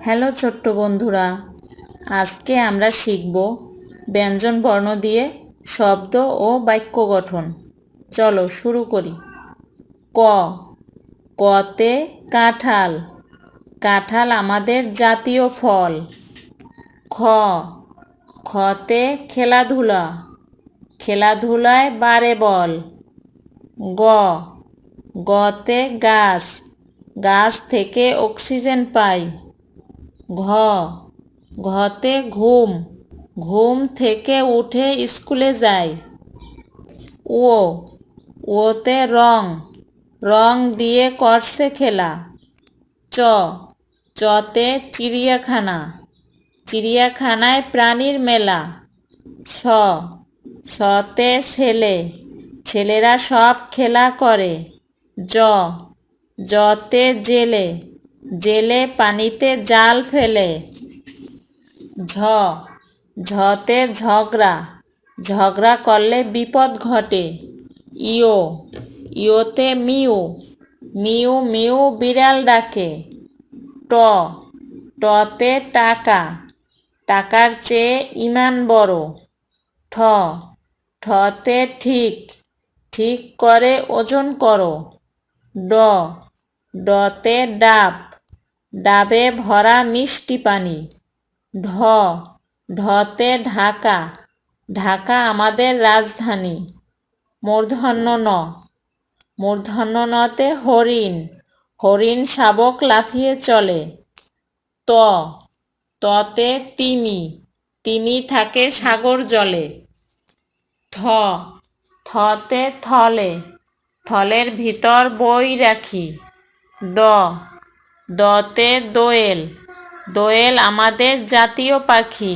Hello ছোট্ট বন্ধুরা, আজকে আমরা শিখব ব্যঞ্জন বর্ণ দিয়ে শব্দ ও বাক্য গঠন। চলো শুরু করি। ক, কতে কাঁঠাল। কাঁঠাল আমাদের জাতীয় ফল। খ খতে খেলাধুলা। খেলাধুলায় বারে বল। গ, গতে গাছ। গাছ থেকে অক্সিজেন পাই। ঘ, ঘতে ঘুম ঘুম থেকে উঠে স্কুলে যায়। ও, ওতে রং রং দিয়ে করছে খেলা। চ, চতে চিড়িয়াখানা, চিড়িয়াখানায় প্রাণীর মেলা। স, সতে ছেলে, ছেলেরা সব খেলা করে। জ জতে জেলে। জেলে পানিতে জাল ফেলে। ঝ, ঝতে ঝগড়া। ঝগড়া করলে বিপদ ঘটে। ইও, ইওতে মিউ। মিউ মিউ বিড়াল ডাকে। ট, টতে টাকা। টাকার চেয়ে ইমান বড়। ঠ, ঠতে ঠিক। ঠিক করে ওজন করো। ড, ডতে ডাব। ডাবে ভরা মিষ্টি পানি। ঢ, ঢতে ঢাকা। ঢাকা আমাদের রাজধানী। মূর্ধন্য ন, মূর্ধন্য নতে হরিণ। হরিণ শাবক লাফিয়ে চলে। ত, ততে তিমি। তিমি থাকে সাগর জলে। থ, থতে থলে। থলের ভিতর বই রাখি। দ দতে দোয়েল দোয়েল আমাদের জাতীয় পাখি।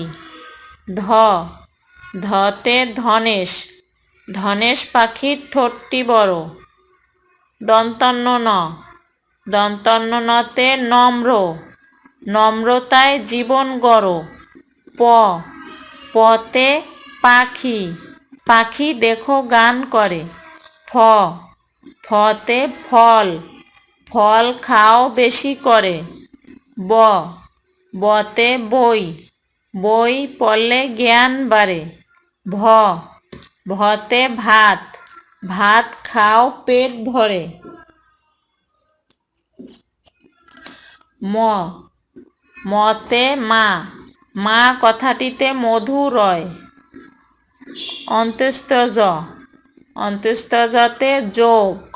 ধ, ধতে ধনেশ ধনেশ পাখির ঠোঁটটি বড়। দন্তন্য ন দন্তন্য নতে নম্র, নম্রতায় জীবন গড়। প, পতে পাখি পাখি দেখো গান করে। ফ, ফতে ফল। ফল খাও বেশি করে। ব, বতে বই বই পড়লে জ্ঞান বাড়ে। ভ, ভতে ভাত ভাত খাও পেট ভরে। ম, মতে মা মা কথাটিতে মধু রয়। অন্ত্যস্ত জ অন্ত্যস্ত জতে যোগ।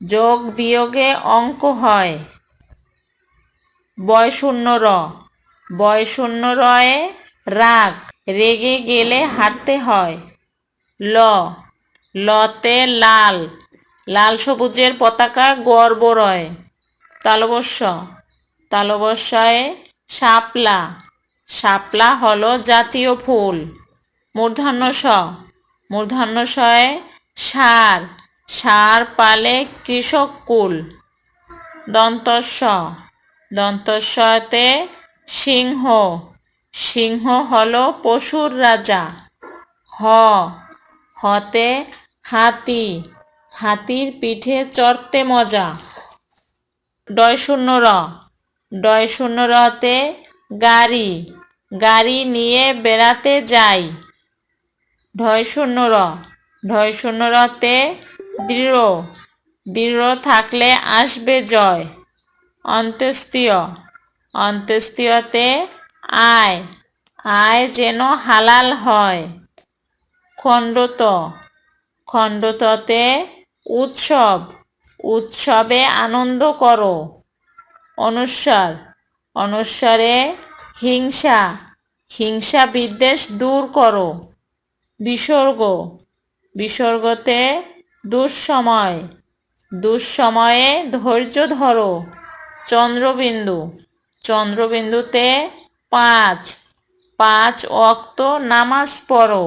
যোগ বিয়োগে অঙ্ক হয়। বয়শূন্য র। বয়শূন্য রয়ে রাগ। রেগে গেলে হাঁটতে হয়। ল। লতে লাল। লাল সবুজের পতাকা গর্ব রয় তালবস্য। তালবস্যয়ে শাপলা। শাপলা হল জাতীয় ফুল। মূর্ধন্য স। মূর্ধন্য শয়ে সার। সার পালে কৃষক কুল। দন্তস্ব। দন্তস্বতে সিংহ। সিংহ হলো পশুর রাজা। হ। হতে হাতি। হাতির পিঠে চড়তে মজা। ডয় শূন্য র। ডয় শূন্য রতে গাড়ি। গাড়ি নিয়ে বেড়াতে যাই। ঢয় শূন্য র। ঢয় শূন্য রতে দৃঢ় দৃঢ় থাকলে আসবে জয়। অন্ত্যেস্তীয় অন্ত্যেস্তীয়তে আয় আয় যেন হালাল হয়। খণ্ডত, খণ্ডততে উৎসব, উৎসবে আনন্দ করো। অনুস্বার অনুস্বারে হিংসা হিংসা বিদ্বেষ দূর করো। বিসর্গ, বিসর্গতে দুঃসময় দুঃসময়ে ধৈর্য ধরো। চন্দ্রবিন্দু চন্দ্রবিন্দুতে পাঁচ পাঁচ অক্ত নামাজ পড়ো।